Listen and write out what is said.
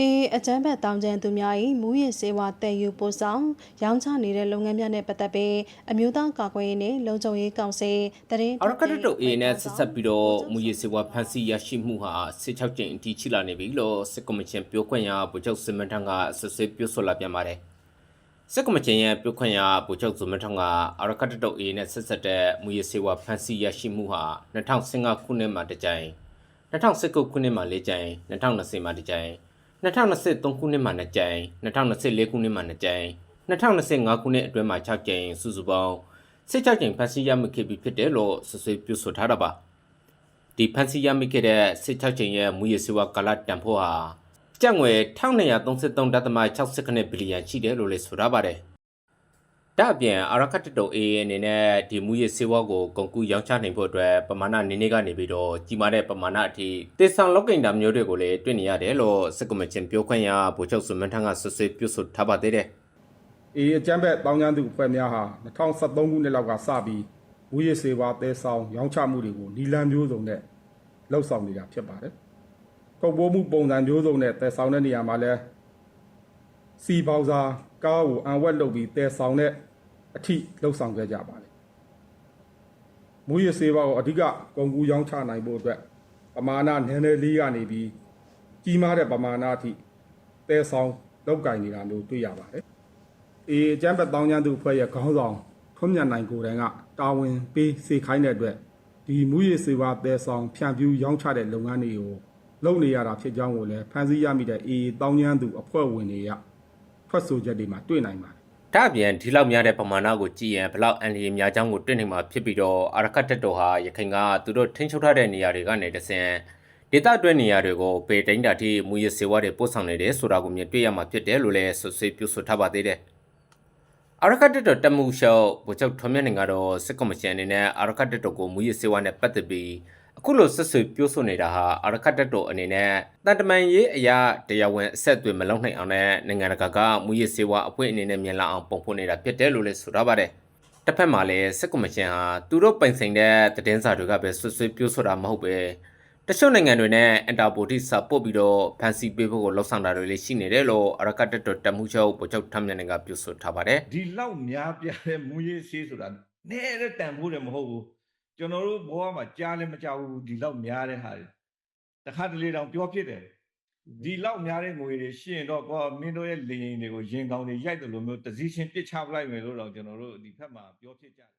အေးအကြမ်းဖက်တောင်ကျန်သူများ၏မူရစ်စေဝါတည်ယူပို့ဆောင်ရောင်းချနေတဲ့လုပ်ငန်းများနဲ့ပတ်သက်ပြီးအမျိုးသားကာကွယ်ရေးနှင့်လုံခြုံရေးကောင်စီတရင်အရကတတုတ်အေနဲ့ဆက်ဆက်ပြီးတော့မူရည်စေဝါဖန်စီရရှိမှုဟာ16ကျင်းအထိချိလာနေပြီလို့စစ်ကော်မရှင်ပြောခွင့်ရဗိုလ်ချုပ်စင်မထန်ကဆွဆွေးပြောဆိုလာပြန်ပါတယ်စစ်ကော်မရှင်ရဲ့ပြောခွင့်ရဗိုလ်ချုပ်စင်မထန်ကအရကတတုတ်အေနဲ့ဆက်ဆက်တဲ့မူရည်စေဝါဖန်စီရရှိမှုဟာ2015ခုနှစ်မှာတစ်ကြိမ်2019ခုနှစ်မှာ၄ကြိမ်2020မှာတစ်ကြိမ် 2023ခုနှစ်မှာ2ကြိမ်2024ခုနှစ်မှာ2ကြိမ်2025ခုနှစ်အတွင်းမှာ6ကြိမ်စုစုပေါင်းစစ်ကြောက်ကြိမ်ဖန်စီရမှုခဲ့ပြီးဖြစ်တယ်လို့ဆွဆွေးပြောဆိုထားတာပါဒီဖန်စီရမှုခဲ့တဲ့စစ်ကြောက်ကြိမ်ရဲ့မူရစေဝါကာလတန်ဖိုးဟာကျပ်ငွေ1233.60ခနစ်ဘီလီယံရှိတယ်လို့လည်းဆိုထားပါတယ် ဒါအပြင်အာရခတ်တုံ AA အနေနဲ့ဒီမူရစေဝါကိုကုန်ကူရောင်းချနိုင်ဖို့အတွက်ပမာဏနည်းနည်းကနေပြီးတော့ကြီးမားတဲ့ပမာဏအထိတေဆောင်လောက်ကင်တာမျိုးတွေကိုလည်းတွေ့နေရတယ်လို့စစ်ကော်မရှင်ပြောခွင့်ရဗိုလ်ချုပ်စုမန်းထန်းကဆွဆွေးပြောဆိုထားပါသေးတယ်အေးအကြမ်းဖက်တောင်းကျမ်းသူအဖွဲ့များဟာ2013ခုနှစ်လောက်ကစပြီးဝူရစ်စေဝါတဲဆောင်ရောင်းချမှုတွေကိုနီလန်မျိုးစုံနဲ့လှုပ်ဆောင်နေတာဖြစ်ပါတယ်။ကုန်ပိုးမှုပုံစံမျိုးစုံနဲ့တဲဆောင်တဲ့နေရာမှာလဲ စီပေါစာကားကိုအံဝက်လုပ်ပြီးတဲဆောင်တဲ့အထိလှုပ်ဆောင်ခဲ့ကြပါတယ်။မူရစ်စေဝါကိုအဓိကကုန်ကူးရောင်းချနိုင်ဖို့အတွက်ပမာဏနည်းနည်းလေးကနေပြီးကြီးမားတဲ့ပမာဏအထိတဲဆောင်လောက်ကင်နေတာမျိုးတွေ့ရပါတယ်။အေအကျန်းဘက်တောင်းကျမ်းသူအဖွဲ့ရဲ့ခေါင်းဆောင်ထွန်းမြတ်နိုင်ကိုယ်တိုင်ကတာဝန်ပေးစေခိုင်းတဲ့အတွက်ဒီမူရည်စေဝါတဲဆောင်ဖြန့်ဖြူးရောင်းချတဲ့လုပ်ငန်းတွေကိုလုပ်နေရတာဖြစ်ကြောင်းကိုလည်းဖန်ဆီးရမိတဲ့အေတောင်းကျမ်းသူအဖွဲ့ဝင်တွေက ထွက်ဆိုချက်တွေမှာတွေ့နိုင်ပါတယ်ဒါအပြင်ဒီလောက်များတဲ့ပမာဏကိုကြည့်ရင်ဘလောက်အန်လီများချောင်းကိုတွေ့နိုင်မှာဖြစ်ပြီးတော့အာရကတ်တက်တော်ဟာရခိုင်ကသူတို့ထိန်းချုပ်ထားတဲ့နေရာတွေကနေတဆင်ဒေသအတွင်းနေရာတွေကိုပေတိုင်းတာထိမူရစေဝါတွေပို့ဆောင်နေတယ်ဆိုတာကိုမြင်တွေ့ရမှာဖြစ်တယ်လို့လည်းဆွဆွေးပြောဆိုထားပါသေးတယ်အာရကတ်တက်တော်တက်မှုရှော့ဗိုလ်ချုပ်ထွန်းမြတ်နိုင်ကတော့စစ်ကော်မရှင်အနေနဲ့အာရကတ်တက်တော်ကိုမူရစေဝါနဲ့ပတ်သက်ပြီး အခုလိုဆွဆွေးပြောဆိုနေတာဟာအာရကတ်တက်တော်အနေနဲ့တန်တမန်ရေးအရာတရားဝင်အဆက်အသွယ်မလုပ်နိုင်အောင်နဲ့နိုင်ငံတကာကမူရစေဝါအဖွဲ့အနေနဲ့မြင်လာအောင်ပုံဖော်နေတာဖြစ်တယ်လို့လည်းဆိုထားပါတယ်တစ်ဖက်မှာလည်းစစ်ကော်မရှင်ဟာသူတို့ပိုင်ဆိုင်တဲ့သတင်းစာတွေကပဲဆွဆွေးပြောဆိုတာမဟုတ်ပဲတချို့နိုင်ငံတွေနဲ့အင်တာပိုတိစာပို့ပြီးတော့ဖန်စီပေးဖို့ကိုလှောက်ဆောင်တာတွေလည်းရှိနေတယ်လို့အရကတ်တက်တော်တမှုချုပ်ဗိုလ်ချုပ်ထမ်းမြတ်နေကပြောဆိုထားပါတယ်ဒီလောက်များပြားတဲ့မူရေးဆေးဆိုတာနဲတဲ့တန်ဖိုးတယ်မဟုတ်ဘူး ကျွန်တော်တို့ဘဝမှာကြားလည်းမကြားဘူးဒီလောက်များတဲ့ဟာတွေတခါတလေတောင်ပြောဖြစ်တယ်ဒီလောက်များတဲ့ငွေတွေရှိရင်တော့ကောမင်းတို့ရဲ့လေရင်တွေကိုရင်ကောင်းတွေရိုက်တယ်လို့မျိုးတစည်းချင်းပစ်ချပလိုက်မယ်လို့တော့ကျွန်တော်တို့ဒီဖက်မှာပြောဖြစ်ကြတယ်